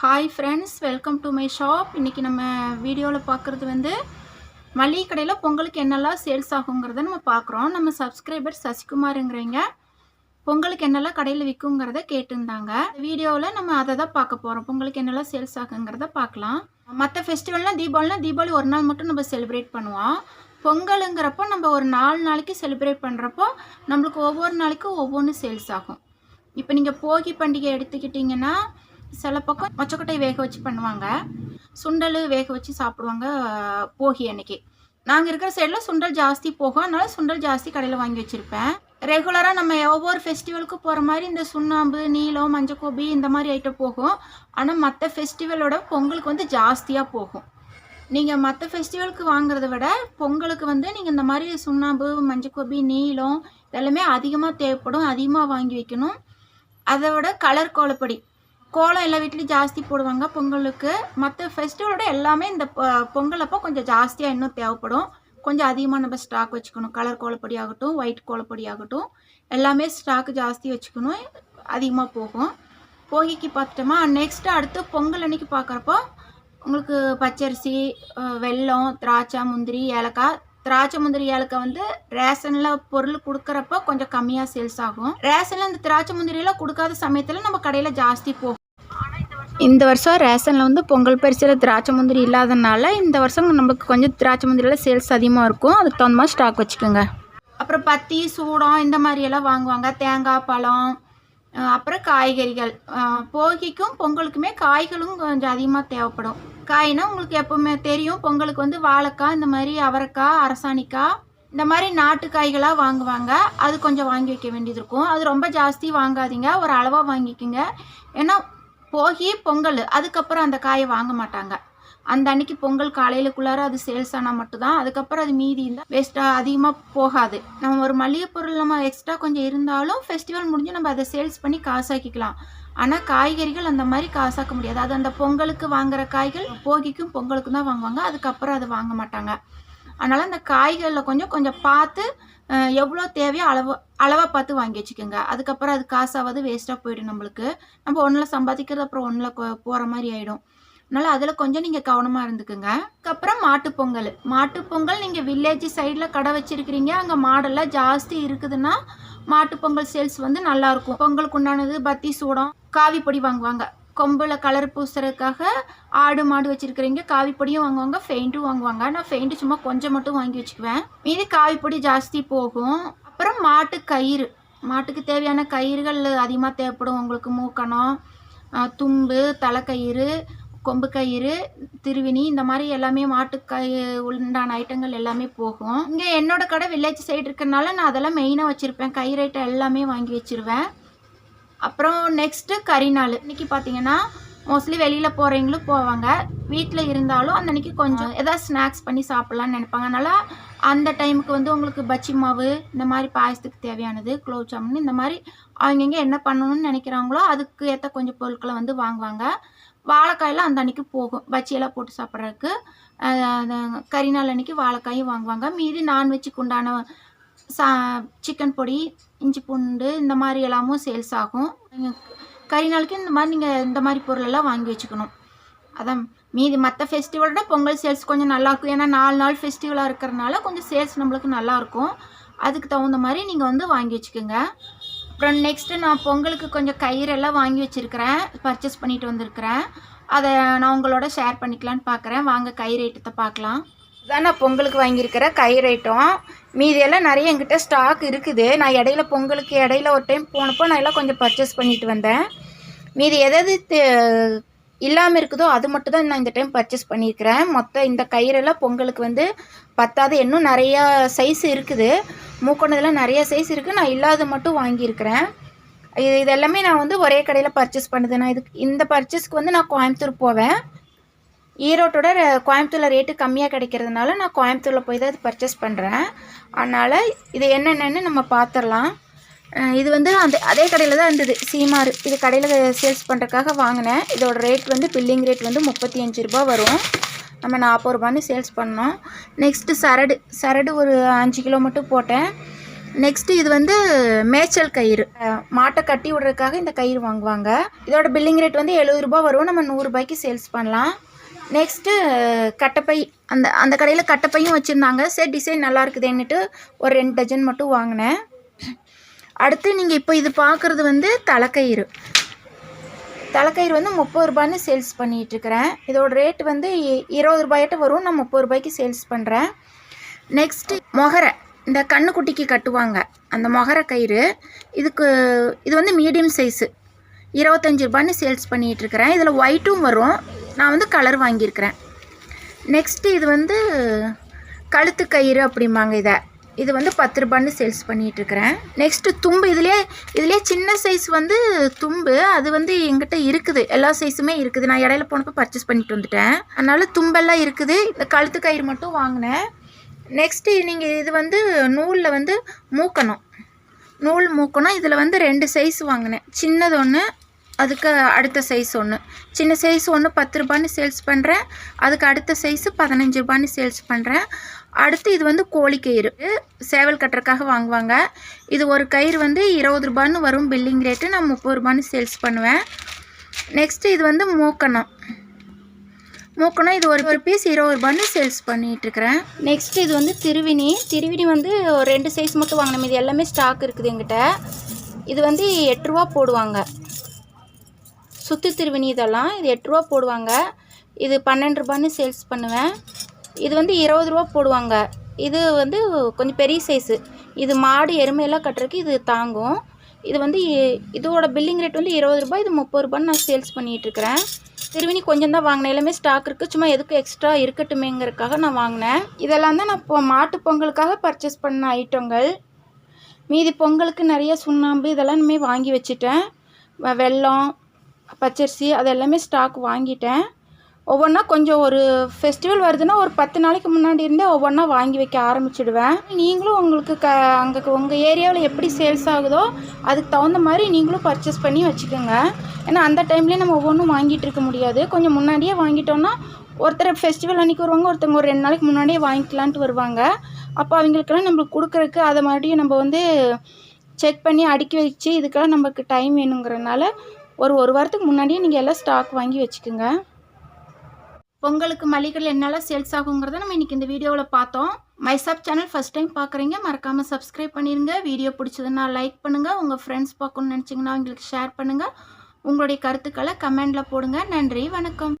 Hi friends welcome to my shop இன்றைக்கி நம்ம வீடியோவில் பார்க்குறது வந்து மளிகை கடையில் பொங்கலுக்கு என்னெல்லாம் சேல்ஸ் ஆகுங்கிறத நம்ம பார்க்குறோம். நம்ம சப்ஸ்கிரைபர் சசிகுமாருங்கிறவங்க பொங்கலுக்கு என்னெல்லாம் கடையில் விற்குங்கிறத கேட்டிருந்தாங்க. வீடியோவில் நம்ம அதை தான் பார்க்க போகிறோம் பொங்கலுக்கு என்னெல்லாம் சேல்ஸ் ஆகுங்கிறத பார்க்கலாம். மற்ற ஃபெஸ்டிவல்னால் தீபாவளினா தீபாவளி ஒரு நாள் மட்டும் நம்ம செலிப்ரேட் பண்ணுவோம். பொங்கலுங்கிறப்போ நம்ம ஒரு நாலு நாளைக்கு செலிப்ரேட் பண்ணுறப்போ நம்மளுக்கு ஒவ்வொரு நாளைக்கும் ஒவ்வொன்று சேல்ஸ் ஆகும். இப்போ நீங்கள் போகி பண்டிகை எடுத்துக்கிட்டிங்கன்னா சில பக்கம் மொச்சக்கொட்டை வேக வச்சு பண்ணுவாங்க. சுண்டல் வேக வச்சு சாப்பிடுவாங்க போகி அன்னைக்கு. நாங்கள் இருக்கிற சைடில் சுண்டல் ஜாஸ்தி போகும். அதனால சுண்டல் ஜாஸ்தி கடையில் வாங்கி வச்சுருப்பேன். ரெகுலராக நம்ம ஒவ்வொரு ஃபெஸ்டிவலுக்கும் போகிற மாதிரி இந்த சுண்ணாம்பு நீளம் மஞ்சக்கோபி இந்த மாதிரி ஐட்டம் போகும். ஆனால் மற்ற ஃபெஸ்டிவலோட பொங்கலுக்கு வந்து ஜாஸ்தியாக போகும். நீங்கள் மற்ற ஃபெஸ்டிவலுக்கு வாங்குறத விட பொங்கலுக்கு வந்து நீங்கள் இந்த மாதிரி சுண்ணாம்பு மஞ்சக்கோபி நீளம் இதெல்லாமே அதிகமாக தேவைப்படும். அதிகமாக வாங்கி வைக்கணும். அதை விட கலர் கோலப்பொடி. கோலம் எல்லா வீட்லேயும் ஜாஸ்தி போடுவாங்க. பொங்கலுக்கு மற்ற ஃபெஸ்டிவலோட எல்லாமே இந்த பொங்கல் அப்போ கொஞ்சம் ஜாஸ்தியாக இன்னும் தேவைப்படும். கொஞ்சம் அதிகமாக நம்ம ஸ்டாக் வச்சுக்கணும். கலர் கோலப்பொடி ஆகட்டும் ஒயிட் கோலப்பொடி ஆகட்டும். எல்லாமே ஸ்டாக் ஜாஸ்தி வச்சுக்கணும். அதிகமாக போகும். போகிக்கு பார்த்துட்டோமா நெக்ஸ்ட்டு அடுத்து பொங்கல் அன்னைக்கு பார்க்குறப்போ உங்களுக்கு பச்சரிசி வெல்லம் திராட்சை முந்திரி ஏலக்காய் திராட்சை முந்திரி ஏலக்காய் வந்து ரேஷனில் பொருள் கொடுக்குறப்ப கொஞ்சம் கம்மியாக சேல்ஸ் ஆகும். ரேஷனில் இந்த திராட்சை முந்திரியெல்லாம் கொடுக்காத சமயத்தில் நம்ம கடையில் ஜாஸ்தி போகும் இந்த வருஷம் ரேஷனில் வந்து பொங்கல் பரிசில் திராட்சை முந்திரி இல்லாதனால இந்த வருஷம் நம்மளுக்கு கொஞ்சம் திராட்சை முந்திரியில் சேல்ஸ் அதிகமாக இருக்கும். அதுக்கு தகுந்த மாதிரி ஸ்டாக் வச்சுக்கோங்க. அப்புறம் பத்தி சூடம் இந்த மாதிரி எல்லாம் வாங்குவாங்க. தேங்காய் பழம் அப்புறம் காய்கறிகள். போகிக்கும் பொங்கலுக்குமே காய்களும் கொஞ்சம் அதிகமாக தேவைப்படும். காய்னா உங்களுக்கு எப்பவுமே தெரியும். பொங்கலுக்கு வந்து வாழைக்காய் இந்த மாதிரி அவரைக்காய் அரசாணிக்காய் இந்த மாதிரி நாட்டு காய்களாக வாங்குவாங்க. அது கொஞ்சம் வாங்கி வைக்க வேண்டியது இருக்கும். அது ரொம்ப ஜாஸ்தி வாங்காதீங்க. ஒரு அளவாக வாங்கிக்கோங்க. ஏன்னா போகி பொங்கல். அதுக்கப்புறம் அந்த காயை வாங்க மாட்டாங்க. அந்த அன்னைக்கு பொங்கல் காலையிலக்குள்ளார அது சேல்ஸ் ஆனால் மட்டும்தான். அதுக்கப்புறம் அது மீதி இருந்தால் வேஸ்ட்டாக அதிகமாக போகாது. நம்ம ஒரு மளிகை பொருள் நம்ம எக்ஸ்ட்ரா கொஞ்சம் இருந்தாலும் ஃபெஸ்டிவல் முடிஞ்சு நம்ம அதை சேல்ஸ் பண்ணி காசாக்கிக்கலாம். ஆனால் காய்கறிகள் அந்த மாதிரி காசாக்க முடியாது. அது அந்த பொங்கலுக்கு வாங்குற காய்கள் போகிக்கும் பொங்கலுக்கும் தான் வாங்குவாங்க. அதுக்கப்புறம் அதை வாங்க மாட்டாங்க. அதனால் அந்த காய்களில் கொஞ்சம் கொஞ்சம் பார்த்து எவ்வளோ தேவையோ அளவு அளவாக பார்த்து வாங்கி வச்சுக்கோங்க. அதுக்கப்புறம் அது காசாவது வேஸ்ட்டாக போயிடும் நம்மளுக்கு. நம்ம ஒன்றில் சம்பாதிக்கிறது அப்புறம் ஒன்றில் போகிற மாதிரி ஆகிடும் அதனால் அதில் கொஞ்சம் நீங்கள் கவனமாக இருந்துக்குங்க. அதுக்கப்புறம் மாட்டுப்பொங்கல் மாட்டுப்பொங்கல் நீங்கள் வில்லேஜ் சைடில் கடை வச்சுருக்கிறீங்க. அங்கே மாடெல்லாம் ஜாஸ்தி இருக்குதுன்னா மாட்டுப்பொங்கல் சேல்ஸ் வந்து நல்லாயிருக்கும் பொங்கலுக்கு உண்டானது பத்தி சூடம் காவி பொடி வாங்குவாங்க. கொம்பில் கலர் பூசுறதுக்காக ஆடு மாடு வச்சுருக்கிறீங்க. காவிப்பொடியும் வாங்குவாங்க ஃபெயிண்ட்டும் வாங்குவாங்க. நான் ஃபெயிண்ட்டு சும்மா கொஞ்சம் மட்டும் வாங்கி வச்சுக்குவேன். மீதி காவிப்பொடி ஜாஸ்தி போகும். அப்புறம் மாட்டு கயிறு. மாட்டுக்கு தேவையான கயிறுகள் அதிகமாக தேவைப்படும். உங்களுக்கு மூக்கணம் தும்பு தலைக்கயிறு கொம்பு கயிறு திருவினி இந்த மாதிரி எல்லாமே மாட்டுக்கயிறு உண்டான ஐட்டங்கள் எல்லாமே போகும். இங்கே என்னோட கடை வில்லேஜ் சைடு இருக்கிறனால நான் அதெல்லாம் மெயினாக வச்சுருப்பேன். கயிறு ஐட்டம் எல்லாமே வாங்கி வச்சிருவேன். அப்புறம் நெக்ஸ்ட்டு கரிநாள் இன்றைக்கி பார்த்தீங்கன்னா மோஸ்ட்லி வெளியில் போகிறவங்களும் போவாங்க. வீட்டில் இருந்தாலும் அந்த கொஞ்சம் எதாவது ஸ்நாக்ஸ் பண்ணி சாப்பிட்லான்னு நினைப்பாங்க. அதனால் அந்த டைமுக்கு வந்து உங்களுக்கு பச்சி மாவு இந்த மாதிரி பாயசத்துக்கு தேவையானது குலோப் ஜாமுன் இந்த மாதிரி அவங்கங்க என்ன பண்ணணும்னு நினைக்கிறாங்களோ அதுக்கு ஏற்ற கொஞ்சம் பொருட்களை வந்து வாங்குவாங்க. வாழைக்காயெல்லாம் அந்த அன்னைக்கு போகும். பச்சியெல்லாம் போட்டு சாப்பிட்றதுக்கு. கரிநாள் அன்றைக்கி வாழைக்காயும் வாங்குவாங்க. மீதி நான்வெஜ்ஜுக்கு உண்டான சா சிக்கன் பொடி இஞ்சி பூண்டு இந்த மாதிரி எல்லாமும் சேல்ஸ் ஆகும். கறி நாளுக்கு இந்த மாதிரி நீங்கள் இந்த மாதிரி பொருளெல்லாம் வாங்கி வச்சுக்கணும். அதான் மீதி மற்ற ஃபெஸ்டிவலோட பொங்கல் சேல்ஸ் கொஞ்சம் நல்லாயிருக்கும் ஏன்னா நாலு நாள் ஃபெஸ்டிவலாக இருக்கிறனால கொஞ்சம் சேல்ஸ் நம்மளுக்கு நல்லாயிருக்கும் அதுக்கு தகுந்த மாதிரி நீங்கள் வந்து வாங்கி வச்சுக்கோங்க. அப்புறம் நெக்ஸ்ட்டு நான் பொங்கலுக்கு கொஞ்சம் கயிறெல்லாம் வாங்கி வச்சுருக்கிறேன். பர்ச்சேஸ் பண்ணிட்டு வந்திருக்கிறேன். அதை நான் உங்களோட ஷேர் பண்ணிக்கலான்னு பார்க்குறேன் வாங்க கயிறு ஐட்டத்தை பார்க்கலாம். இதான் நான் பொங்கலுக்கு வாங்கியிருக்கிற கயிறு ஐட்டம் மீதியெல்லாம் நிறைய எங்கிட்ட ஸ்டாக் இருக்குது. நான் இடையில பொங்கலுக்கு இடையில ஒரு டைம் போனப்போ நான் எல்லாம் கொஞ்சம் பர்ச்சேஸ் பண்ணிட்டு வந்தேன். மீதி எதாவது இல்லாமல் இருக்குதோ அது மட்டும் தான் நான் இந்த டைம் பர்ச்சேஸ் பண்ணியிருக்கிறேன். மொத்தம் இந்த கயிறெல்லாம் பொங்கலுக்கு வந்து பத்தாவது இன்னும் நிறையா சைஸ் இருக்குது. மூக்கொண்டதில் நிறைய சைஸ் இருக்குது நான் இல்லாத மட்டும் வாங்கியிருக்கிறேன். இது இது எல்லாமே நான் வந்து ஒரே கடையில் பர்ச்சேஸ் பண்ணுது. நான் இதுக்கு இந்த பர்ச்சேஸ்க்கு வந்து நான் கோயம்புத்தூர் போவேன். ஈரோட்டோட கோயம்புத்தூரில் ரேட்டு கம்மியாக கிடைக்கிறதுனால நான் கோயம்புத்தூரில் போய் தான் இது பர்ச்சேஸ் பண்ணுறேன் அதனால் இது என்னென்னு நம்ம பார்த்துடலாம் இது வந்து அந்த அதே கடையில் தான் இருந்தது. சீமாறு. இது கடையில் சேல்ஸ் பண்ணுறதுக்காக வாங்கினேன். இதோட ரேட் வந்து பில்லிங் ரேட் வந்து முப்பத்தி அஞ்சு ரூபா வரும். நம்ம நாற்பது ரூபான்னு சேல்ஸ் பண்ணோம். நெக்ஸ்ட்டு சரடு சரடு ஒரு அஞ்சு கிலோ மட்டும் போட்டேன். நெக்ஸ்ட்டு இது வந்து மேய்ச்சல் கயிறு. மாட்டை கட்டி விடுறதுக்காக இந்த கயிறு வாங்குவாங்க. இதோட பில்லிங் ரேட் வந்து எழுபது ரூபாய் வரும். நம்ம நூறுரூபாய்க்கு சேல்ஸ் பண்ணலாம். நெக்ஸ்ட்டு கட்டப்பை. அந்த அந்த கடையில் கட்டப்பையும் வச்சுருந்தாங்க. சரி டிசைன் நல்லா இருக்குதேன்னுட்டு ஒரு ரெண்டு டஜன் மட்டும் வாங்கினேன். அடுத்து நீங்கள் இப்போ இது பார்க்குறது வந்து தலைக்கயிறு. தலைக்கயிறு வந்து முப்பது ரூபான்னு சேல்ஸ் பண்ணிகிட்ருக்கிறேன். இதோட ரேட் வந்து இருபது ரூபாய்கிட்ட வரும். நான் முப்பது ரூபாய்க்கு சேல்ஸ் பண்ணுறேன் நெக்ஸ்ட்டு மொகரை. இந்த கண்ணுக்குட்டிக்கு கட்டுவாங்க. அந்த மொகரை கயிறு. இதுக்கு இது வந்து மீடியம் சைஸு. இருபத்தஞ்சி ரூபான்னு சேல்ஸ் பண்ணிகிட்ருக்கிறேன். இதில் ஒயிட்டும் வரும். நான் வந்து கலர் வாங்கியிருக்கிறேன். நெக்ஸ்ட்டு இது வந்து கழுத்து கயிறு அப்படிம்பாங்க இதை. இது வந்து பத்து ரூபான்னு சேல்ஸ் பண்ணிகிட்ருக்கிறேன் நெக்ஸ்ட்டு தும்பு இதுலேயே இதுலேயே சின்ன சைஸ் வந்து தும்பு. அது வந்து எங்கிட்ட இருக்குது. எல்லா சைஸுமே இருக்குது. நான் இடையில போனப்போ பர்ச்சேஸ் பண்ணிட்டு வந்துட்டேன். அதனால் தும்பெல்லாம் இருக்குது. இந்த கழுத்து கயிறு மட்டும் வாங்கினேன். நெக்ஸ்ட்டு நீங்கள் இது வந்து நூலில் வந்து மூக்கணும். நூல் மூக்கணும். இதில் வந்து ரெண்டு சைஸ் வாங்கினேன். சின்னது ஒன்று அதுக்கு அடுத்த சைஸ் ஒன்று சின்ன சைஸ் ஒன்று பத்து ரூபான்னு சேல்ஸ் பண்ணுறேன் அதுக்கு அடுத்த சைஸு பதினஞ்சு ரூபான்னு சேல்ஸ் பண்ணுறேன் அடுத்து இது வந்து கோழி கயிறு. சேவல் கட்டுறதுக்காக வாங்குவாங்க. இது ஒரு கயிறு வந்து இருபது ரூபான்னு வரும் பில்லிங் ரேட்டு நான் முப்பது ரூபான்னு சேல்ஸ் பண்ணுவேன். நெக்ஸ்ட்டு இது வந்து மூக்கணம். மூக்கணும் இது ஒரு ஒரு பீஸ் இருபது ரூபான்னு சேல்ஸ் பண்ணிகிட்ருக்கிறேன் நெக்ஸ்ட் இது வந்து திருவினி. திருவினி வந்து ஒரு ரெண்டு சைஸ் மட்டும் வாங்கினோம். இது எல்லாமே ஸ்டாக் இருக்குது எங்கிட்ட இது வந்து எட்டு ரூபா போடுவாங்க. சுற்று திருவினி இதெல்லாம் இது எட்டு ரூபா போடுவாங்க. இது பன்னெண்டு ரூபான்னு சேல்ஸ் பண்ணுவேன். இது வந்து இருபது ரூபா போடுவாங்க. இது வந்து கொஞ்சம் பெரிய சைஸு இது மாடு எருமையெல்லாம் கட்டுறதுக்கு இது தாங்கும். இது வந்து இதோட பில்லிங் ரேட் வந்து இருபது ரூபாய் இது முப்பது ரூபான்னு நான் சேல்ஸ் பண்ணிகிட்ருக்கிறேன். திருவினி கொஞ்சம் தான் வாங்கினேன். எல்லாமே ஸ்டாக் இருக்குது சும்மா எதுக்கு எக்ஸ்ட்ரா இருக்கட்டுமேங்கிறதுக்காக நான் வாங்கினேன். இதெல்லாம் தான் நான் இப்போ மாட்டு பொங்கலுக்காக பர்ச்சேஸ் பண்ண ஐட்டங்கள் மீதி பொங்கலுக்கு நிறைய சுண்ணாம்பு இதெல்லாம் இனிமேல் வாங்கி வச்சுட்டேன். வெல்லம் பச்சரிசி அது எல்லாமே ஸ்டாக் வாங்கிட்டேன். ஒவ்வொன்றா கொஞ்சம் ஒரு ஃபெஸ்டிவல் வருதுன்னா ஒரு பத்து நாளைக்கு முன்னாடி இருந்தே ஒவ்வொன்றா வாங்கி வைக்க ஆரம்பிச்சிடுவேன். நீங்களும் உங்களுக்கு க அங்கே உங்கள் ஏரியாவில் எப்படி சேல்ஸ் ஆகுதோ அதுக்கு தகுந்த மாதிரி நீங்களும் பர்ச்சேஸ் பண்ணி வச்சுக்கோங்க. ஏன்னா அந்த டைம்லேயே நம்ம ஒவ்வொன்றும் வாங்கிட்டு இருக்க முடியாது. கொஞ்சம் முன்னாடியே வாங்கிட்டோன்னா ஒருத்தர் ஃபெஸ்டிவல் அன்றைக்கி வருவாங்க ஒருத்தவங்க ஒரு ரெண்டு நாளைக்கு முன்னாடியே வாங்கிக்கலான்ட்டு வருவாங்க. அப்போ அவங்களுக்கெல்லாம் நம்மளுக்கு கொடுக்குறக்கு அதை மறுபடியும் நம்ம வந்து செக் பண்ணி அடுக்கி வச்சு இதுக்கெல்லாம் நமக்கு டைம் வேணுங்கிறனால ஒரு ஒரு வாரத்துக்கு முன்னாடியே நீங்கள் எல்லாம் ஸ்டாக் வாங்கி வச்சுக்கோங்க. பொங்கலுக்கு மளிகைகள் என்னெல்லாம் சேல்ஸ் ஆகுங்கிறத நம்ம இன்றைக்கி இந்த வீடியோவில் பார்த்தோம். மைசாப் சேனல் ஃபஸ்ட் டைம் பார்க்குறீங்க மறக்காமல் சப்ஸ்கிரைப் பண்ணிடுங்க வீடியோ பிடிச்சதுன்னா லைக் பண்ணுங்கள் உங்கள் ஃப்ரெண்ட்ஸ் பார்க்கணுன்னு நினச்சிங்கன்னா அவங்களுக்கு ஷேர் பண்ணுங்கள் உங்களுடைய கருத்துக்களை கமெண்டில் போடுங்க. நன்றி வணக்கம்.